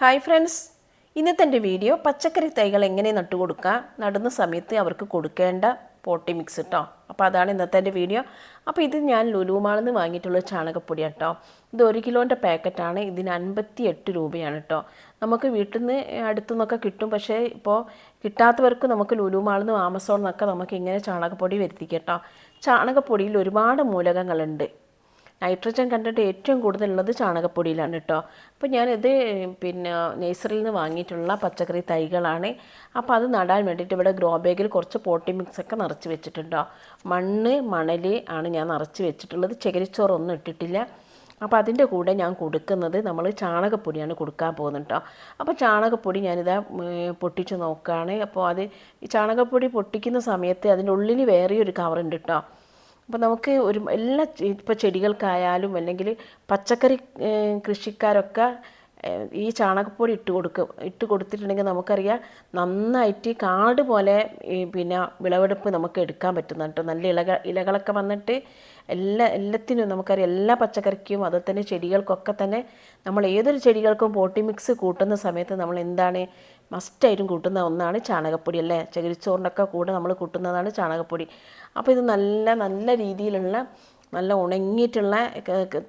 Hi friends. ഇന്നത്തെ എന്റെ video പച്ചക്കറി തൈകൾ എങ്ങനെ നട്ടുകൊടുക്കാം നടുന്ന സമയത്ത് അവർക്ക് കൊടുക്കേണ്ട പോട്ടി മിക്സ് കേട്ടോ അപ്പോൾ അതാണ് ഇന്നത്തെ എന്റെ വീഡിയോ. അപ്പോൾ ഇത് ഞാൻ ലുലുമാളിൽ നിന്ന് വാങ്ങിയിട്ടുള്ള ചാണകപ്പൊടി കേട്ടോ ഇത് ഒരു കിലോന്റെ പാക്കറ്റാണ് ഇതിന് അൻപത്തി എട്ട് രൂപയാണ് കേട്ടോ നമുക്ക് വീട്ടിൽ നിന്ന് അടുത്തു നിന്നൊക്കെ കിട്ടും പക്ഷേ ഇപ്പോൾ കിട്ടാത്തവർക്ക് നമുക്ക് ലുലുമാളിൽ നിന്ന് ആമസോണിൽ നിന്നൊക്കെ നമുക്ക് ഇങ്ങനെ ചാണകപ്പൊടി വരുത്തിക്കാം കേട്ടോ ചാണകപ്പൊടിയിൽ ഒരുപാട് മൂലകങ്ങളുണ്ട്. നൈട്രജൻ കണ്ടിട്ട് ഏറ്റവും കൂടുതലുള്ളത് ചാണകപ്പൊടിയിലാണ് കേട്ടോ. അപ്പോൾ ഞാനിത് പിന്നെ നേഴ്സറിയിൽ നിന്ന് വാങ്ങിയിട്ടുള്ള പച്ചക്കറി തൈകളാണ്. അപ്പോൾ അത് നടാൻ വേണ്ടിയിട്ട് ഇവിടെ ഗ്രോ ബാഗിൽ കുറച്ച് പോട്ടി മിക്സ് ഒക്കെ നിറച്ച് വെച്ചിട്ടുണ്ടോ. മണ്ണ് മണൽ ആണ് ഞാൻ നിറച്ച് വെച്ചിട്ടുള്ളത്. ചകിരിച്ചോറൊന്നും ഇട്ടിട്ടില്ല. അപ്പോൾ അതിന്റെ കൂടെ ഞാൻ കൊടുക്കുന്നത് നമ്മൾ ചാണകപ്പൊടിയാണ് കൊടുക്കാൻ പോകുന്നത് അപ്പോൾ ചാണകപ്പൊടി ഞാനിതാ പൊട്ടിച്ച് നോക്കുകയാണ്. അപ്പോൾ അത് ഈ ചാണകപ്പൊടി പൊട്ടിക്കുന്ന സമയത്ത് അതിന്റെ ഉള്ളിൽ വേറെ ഒരു കവറുണ്ട് കേട്ടോ. അപ്പോൾ നമുക്ക് ഒരു എല്ലാ ഇപ്പോൾ ചെടികൾക്കായാലും അല്ലെങ്കിൽ പച്ചക്കറി കൃഷിക്കാരൊക്കെ ഈ ചാണകപ്പൊടി ഇട്ട് കൊടുക്കും. ഇട്ട് കൊടുത്തിട്ടുണ്ടെങ്കിൽ നമുക്കറിയാം നന്നായിട്ട് കാട് പോലെ പിന്നെ വിളവെടുപ്പ് നമുക്ക് എടുക്കാൻ പറ്റുന്നുണ്ട്. നല്ല ഇലക ഇലകളൊക്കെ വന്നിട്ട് എല്ലാ എല്ലാത്തിനും നമുക്കറിയാം. എല്ലാ പച്ചക്കറിക്കും അതുപോലെ തന്നെ ചെടികൾക്കൊക്കെ തന്നെ നമ്മൾ ഏതൊരു ചെടികൾക്കും പോട്ടി മിക്സ് കൂട്ടുന്ന സമയത്ത് നമ്മൾ എന്താണ് മസ്റ്റായിട്ടും കൂട്ടുന്ന ഒന്നാണ് ചാണകപ്പൊടി അല്ലേ? ചകിരിച്ചോറിനൊക്കെ കൂടെ നമ്മൾ കൂട്ടുന്നതാണ് ചാണകപ്പൊടി. അപ്പോൾ ഇത് നല്ല നല്ല രീതിയിലുള്ള നല്ല ഉണങ്ങിയിട്ടുള്ള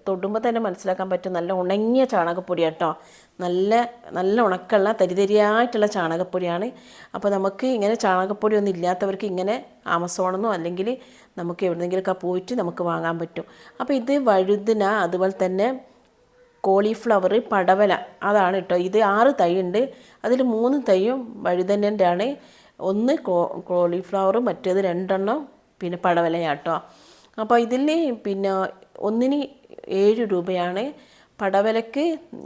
തൊടുമ്പോൾ തന്നെ മനസ്സിലാക്കാൻ പറ്റും നല്ല ഉണങ്ങിയ ചാണകപ്പൊടി കേട്ടോ നല്ല നല്ല ഉണക്കമുള്ള തരിതരിയായിട്ടുള്ള ചാണകപ്പൊടിയാണ്. അപ്പോൾ നമുക്ക് ഇങ്ങനെ ചാണകപ്പൊടി ഒന്നും ഇല്ലാത്തവർക്ക് ഇങ്ങനെ ആമസോണെന്നോ അല്ലെങ്കിൽ നമുക്ക് എവിടെന്നെങ്കിലുമൊക്കെ പോയിട്ട് നമുക്ക് വാങ്ങാൻ പറ്റും. അപ്പോൾ ഇത് വഴുതിന അതുപോലെ തന്നെ കോളിഫ്ലവർ പടവല അതാണ് കേട്ടോ ഇത് ആറ് തൈ ഉണ്ട് അതിൽ മൂന്ന് തൈയും വഴുതനന്റെ ആണ് ഒന്ന് കോ കോളിഫ്ലവർ മറ്റേത് രണ്ടെണ്ണം പിന്നെ പടവലയാട്ടോ. അപ്പോൾ ഇതിൽ പിന്നെ ഒന്നിന് ഏഴ് രൂപയാണ് പടവലക്ക്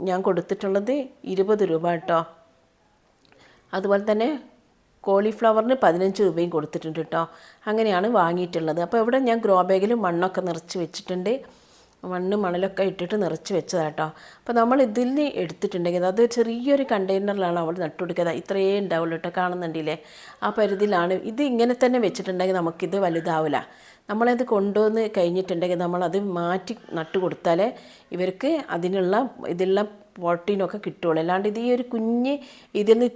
ഞാൻ കൊടുത്തിട്ടുള്ളത് ഇരുപത് രൂപ കേട്ടോ. അതുപോലെ തന്നെ കോളിഫ്ലവറിന് പതിനഞ്ച് രൂപയും കൊടുത്തിട്ടുണ്ട് കേട്ടോ. അങ്ങനെയാണ് വാങ്ങിയിട്ടുള്ളത്. അപ്പോൾ ഇവിടെ ഞാൻ ഗ്രോ ബാഗിൽ മണ്ണൊക്കെ നിറച്ച് വെച്ചിട്ടുണ്ട്. മണ്ണ് മണലൊക്കെ ഇട്ടിട്ട് നിറച്ച് വെച്ചതാട്ടോ അപ്പോൾ നമ്മൾ ഇതിൽ നിന്ന് എടുത്തിട്ടുണ്ടെങ്കിൽ അത് ചെറിയൊരു കണ്ടെയ്നറിലാണ് അവൾ നട്ടുകൊടുക്കുക ഇത്രയേ ഉണ്ടാവുള്ളൂ കേട്ടോ കാണുന്നുണ്ടില്ലേ? ആ പരിധിയിലാണ്. ഇത് ഇങ്ങനെ തന്നെ വെച്ചിട്ടുണ്ടെങ്കിൽ നമുക്കിത് വലുതാവില്ല നമ്മളത് കൊണ്ടുവന്ന് കഴിഞ്ഞിട്ടുണ്ടെങ്കിൽ നമ്മളത് മാറ്റി നട്ടു കൊടുത്താലേ ഇവർക്ക് അതിനുള്ള ഇതിലുള്ള പ്രോട്ടീനൊക്കെ കിട്ടുള്ളൂ അല്ലാണ്ട് ഇത് ഈ ഒരു കുഞ്ഞ് ഇതിൽ നിന്ന്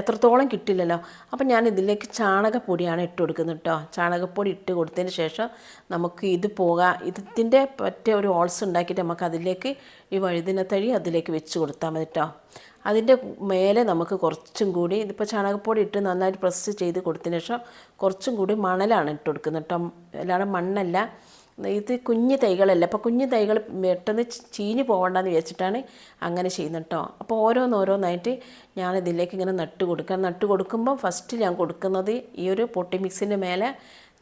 എത്രത്തോളം കിട്ടില്ലല്ലോ. അപ്പം ഞാൻ ഇതിലേക്ക് ചാണകപ്പൊടിയാണ് ഇട്ട് കൊടുക്കുന്നത് കേട്ടോ. ചാണകപ്പൊടി ഇട്ട് കൊടുത്തതിന് ശേഷം നമുക്ക് ഇത് പോകാം ഇതിന്റെ പറ്റിയ ഒരു ഓൾസ് ഉണ്ടാക്കിയിട്ട് നമുക്ക് അതിലേക്ക് ഈ വഴുതിനത്തഴി അതിലേക്ക് വെച്ച് കൊടുത്താൽ മതി കേട്ടോ. അതിന്റെ മേലെ നമുക്ക് കുറച്ചും കൂടി ഇതിപ്പോൾ ചാണകപ്പൊടി ഇട്ട് നന്നായിട്ട് പ്രസ് ചെയ്ത് കൊടുത്തതിന് ശേഷം കുറച്ചും കൂടി മണലാണ് ഇട്ട് കൊടുക്കുന്നത് കേട്ടോ. അല്ലാതെ മണ്ണല്ല. ഇത് കുഞ്ഞു തൈകളല്ല? അപ്പോൾ കുഞ്ഞു തൈകൾ പെട്ടെന്ന് ചീഞ്ഞ് പോകണ്ടെന്ന് വിചാരിച്ചിട്ടാണ് അങ്ങനെ ചെയ്യുന്നത് കേട്ടോ അപ്പോൾ ഓരോന്നോരോന്നായിട്ട് ഞാൻ ഇതിലേക്ക് ഇങ്ങനെ നട്ട് കൊടുക്കാം നട്ട് കൊടുക്കുമ്പോൾ ഫസ്റ്റ് ഞാൻ കൊടുക്കുന്നത് ഈ ഒരു പൊട്ടി മിക്സിന്റെ മേലെ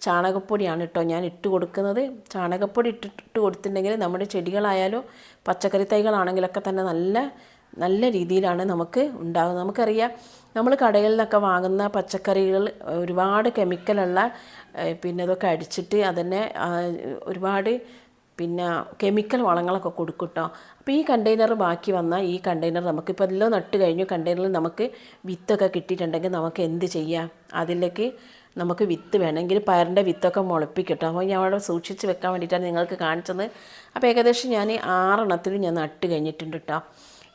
ചാണകപ്പൊടിയാണ് കേട്ടോ ഞാൻ ഇട്ട് കൊടുക്കുന്നത്. ചാണകപ്പൊടി ഇട്ടിട്ട് കൊടുത്തിട്ടുണ്ടെങ്കിൽ നമ്മുടെ ചെടികളായാലും പച്ചക്കറി തൈകളാണെങ്കിലൊക്കെ തന്നെ നല്ല നല്ല രീതിയിലാണ് നമുക്ക് ഉണ്ടാകുന്നത് നമുക്കറിയാം നമ്മൾ കടയിൽ നിന്നൊക്കെ വാങ്ങുന്ന പച്ചക്കറികൾ ഒരുപാട് കെമിക്കലുള്ള പിന്നെ ഇതൊക്കെ അടിച്ചിട്ട് അതിനെ ഒരുപാട് പിന്നെ കെമിക്കൽ വളങ്ങളൊക്കെ കൊടുക്കും കേട്ടോ അപ്പോൾ ഈ കണ്ടെയ്നർ ബാക്കി വന്നാൽ ഈ കണ്ടെയ്നർ നമുക്കിപ്പോൾ എല്ലാം നട്ട് കഴിഞ്ഞു. കണ്ടെയ്നറിൽ നമുക്ക് വിത്തൊക്കെ കിട്ടിയിട്ടുണ്ടെങ്കിൽ നമുക്ക് എന്ത് ചെയ്യാം? അതിലേക്ക് നമുക്ക് വിത്ത് വേണമെങ്കിൽ പയറിന്റെ വിത്തൊക്കെ മുളപ്പിക്കട്ടോ അപ്പോൾ ഞാൻ അവിടെ സൂക്ഷിച്ച് വെക്കാൻ വേണ്ടിയിട്ടാണ് നിങ്ങൾക്ക് കാണിച്ചത്. അപ്പോൾ ഏകദേശം ഞാൻ ആറെണ്ണത്തിൽ ഞാൻ നട്ട് കഴിഞ്ഞിട്ടുണ്ട് കേട്ടോ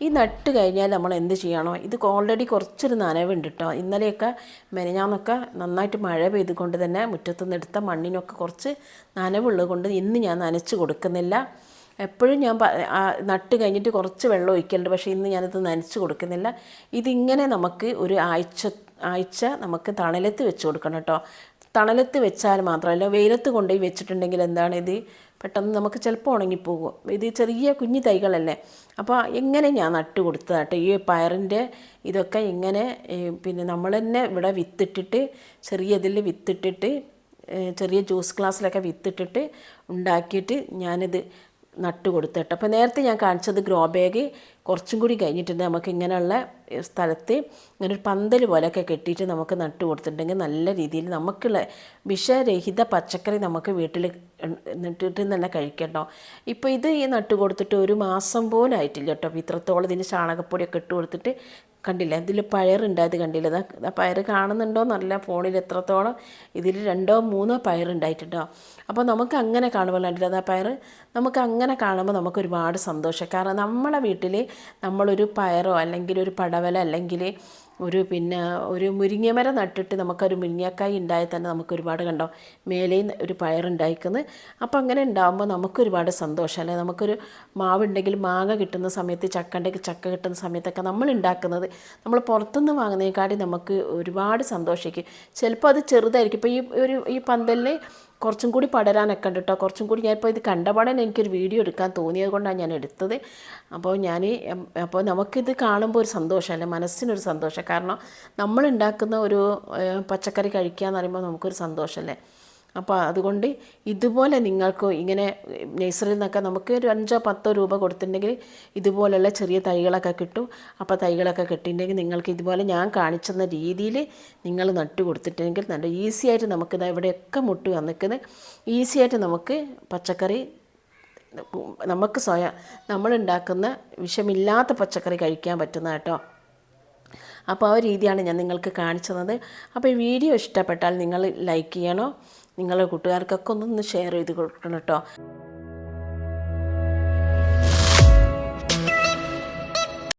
ഈ നട്ട് കഴിഞ്ഞാൽ നമ്മൾ എന്ത് ചെയ്യണോ? ഇത് ഓൾറെഡി കുറച്ചൊരു നനവുണ്ട് കേട്ടോ ഇന്നലെയൊക്കെ മെനഞ്ഞാന്നൊക്കെ നന്നായിട്ട് മഴ പെയ്തുകൊണ്ട് തന്നെ മുറ്റത്തുനിന്ന് എടുത്ത മണ്ണിനൊക്കെ കുറച്ച് നനവുള്ളത് കൊണ്ട് ഇന്ന് ഞാൻ നനച്ച് കൊടുക്കുന്നില്ല. എപ്പോഴും ഞാൻ നട്ട് കഴിഞ്ഞിട്ട് കുറച്ച് വെള്ളം ഒഴിക്കലുണ്ട്. പക്ഷേ ഇന്ന് ഞാനത് നനച്ച് കൊടുക്കുന്നില്ല. ഇതിങ്ങനെ നമുക്ക് ഒരു ആഴ്ച ആഴ്ച നമുക്ക് തണലത്ത് വെച്ച് കൊടുക്കണം കേട്ടോ തണലത്ത് വെച്ചാൽ മാത്രമല്ല വെയിലത്ത് കൊണ്ടുപോയി വെച്ചിട്ടുണ്ടെങ്കിൽ എന്താണ് ഇത്? പെട്ടെന്ന് നമുക്ക് ചിലപ്പോൾ ഉണങ്ങിപ്പോകും. ഇത് ചെറിയ കുഞ്ഞു തൈകളല്ലേ. അപ്പോൾ എങ്ങനെ ഞാൻ നട്ട് കൊടുത്തതാട്ടെ ഈ പയറിന്റെ ഇതൊക്കെ ഇങ്ങനെ പിന്നെ നമ്മൾ തന്നെ ഇവിടെ വിത്തിട്ടിട്ട് ചെറിയ ഇതിൽ വിത്തിട്ടിട്ട് ചെറിയ ജ്യൂസ് ഗ്ലാസ്സിലൊക്കെ വിത്തിട്ടിട്ട് ഉണ്ടാക്കിയിട്ട് ഞാനിത് നട്ട് കൊടുത്തിട്ട് അപ്പോൾ നേരത്തെ ഞാൻ കാണിച്ചത് ഗ്രോ ബാഗ് കുറച്ചും കൂടി കഴിഞ്ഞിട്ടുണ്ട്. നമുക്ക് ഇങ്ങനെയുള്ള സ്ഥലത്ത് ഇങ്ങനെ ഒരു പന്തൽ പോലെയൊക്കെ കെട്ടിയിട്ട് നമുക്ക് നട്ട് കൊടുത്തിട്ടുണ്ടെങ്കിൽ നല്ല രീതിയിൽ നമുക്കുള്ള വിഷരഹിത പച്ചക്കറി നമുക്ക് വീട്ടിൽ നട്ടിട്ട് തന്നെ കഴിക്കട്ടോ ഇപ്പോൾ ഇത് ഈ നട്ട് കൊടുത്തിട്ട് ഒരു മാസം പോലും ആയിട്ടില്ല കേട്ടോ അപ്പോൾ ഇത്രത്തോളം ഇതിന് ചാണകപ്പൊടിയൊക്കെ ഇട്ട് കൊടുത്തിട്ട് കണ്ടില്ല. ഇതിൽ പയറുണ്ടായത് കണ്ടില്ല. ഇതാ പയർ കാണുന്നുണ്ടോ നല്ല ഫോണിൽ എത്രത്തോളം ഇതിൽ രണ്ടോ മൂന്നോ പയറുണ്ടായിട്ടുണ്ടോ അപ്പോൾ നമുക്ക് അങ്ങനെ കാണുമ്പോൾ കണ്ടില്ല അതാ പയർ നമുക്ക് അങ്ങനെ കാണുമ്പോൾ നമുക്ക് ഒരുപാട് സന്തോഷം. കാരണം നമ്മളെ വീട്ടിൽ നമ്മളൊരു പയറോ അല്ലെങ്കിൽ ഒരു പടവല അല്ലെങ്കിൽ ഒരു പിന്നെ ഒരു മുരിങ്ങമരം നട്ടിട്ട് നമുക്കൊരു മുരിങ്ങക്കായി ഉണ്ടായാൽ തന്നെ നമുക്ക് ഒരുപാട് കണ്ടോ? മേലെയും ഒരു പയറുണ്ടായിക്കുന്നത് അപ്പോൾ അങ്ങനെ ഉണ്ടാകുമ്പോൾ നമുക്കൊരുപാട് സന്തോഷം അല്ലേ? നമുക്കൊരു മാവുണ്ടെങ്കിൽ മാങ്ങ കിട്ടുന്ന സമയത്ത് ചക്ക ഉണ്ടെങ്കിൽ ചക്ക കിട്ടുന്ന സമയത്തൊക്കെ നമ്മൾ ഉണ്ടാക്കുന്നത് നമ്മൾ പുറത്തുനിന്ന് വാങ്ങുന്നതിനെക്കാട്ടി നമുക്ക് ഒരുപാട് സന്തോഷിക്കും. ചിലപ്പോൾ അത് ചെറുതായിരിക്കും. ഇപ്പോൾ ഈ ഒരു ഈ പന്തലിന് കുറച്ചും കൂടി പടരാനൊക്കെ ഉണ്ട് കേട്ടോ കുറച്ചും കൂടി ഞാനിപ്പോൾ ഇത് കണ്ടപാടാൻ എനിക്കൊരു വീഡിയോ എടുക്കാൻ തോന്നിയത് കൊണ്ടാണ് ഞാൻ എടുത്തത്. അപ്പോൾ ഞാൻ അപ്പോൾ നമുക്കിത് കാണുമ്പോൾ ഒരു സന്തോഷമല്ലേ മനസ്സിനൊരു സന്തോഷം. കാരണം നമ്മളുണ്ടാക്കുന്ന ഒരു പച്ചക്കറി കഴിക്കുക എന്ന് പറയുമ്പോൾ നമുക്കൊരു സന്തോഷമല്ലേ അപ്പോൾ അതുകൊണ്ട് ഇതുപോലെ നിങ്ങൾക്ക് ഇങ്ങനെ നഴ്സറിയിൽ നിന്നൊക്കെ നമുക്ക് ഒരു അഞ്ചോ പത്തോ രൂപ കൊടുത്തിട്ടുണ്ടെങ്കിൽ ഇതുപോലെയുള്ള ചെറിയ തൈകളൊക്കെ കിട്ടും. അപ്പോൾ തൈകളൊക്കെ കിട്ടിയിട്ടുണ്ടെങ്കിൽ നിങ്ങൾക്ക് ഇതുപോലെ ഞാൻ കാണിച്ചെന്ന രീതിയിൽ നിങ്ങൾ നട്ടു കൊടുത്തിട്ടുണ്ടെങ്കിൽ നല്ല ഈസി ആയിട്ട് നമുക്ക് ദാ ഇവിടെയൊക്കെ മുട്ട് വന്നിക്കുന്നത് ഈസി ആയിട്ട് നമുക്ക് പച്ചക്കറി നമുക്ക് സ്വയം നമ്മളുണ്ടാക്കുന്ന വിഷമില്ലാത്ത പച്ചക്കറി കഴിക്കാൻ പറ്റുന്ന കേട്ടോ. അപ്പോൾ ആ രീതിയാണ് ഞാൻ നിങ്ങൾക്ക് കാണിച്ചു തന്നത് അപ്പോൾ ഈ വീഡിയോ ഇഷ്ടപ്പെട്ടാൽ നിങ്ങൾ ലൈക്ക് ചെയ്യണോ? നിങ്ങളുടെ കൂട്ടുകാർക്കൊക്കെ ഒന്നൊന്ന് ഷെയർ ചെയ്ത് കൊടുക്കണം കേട്ടോ.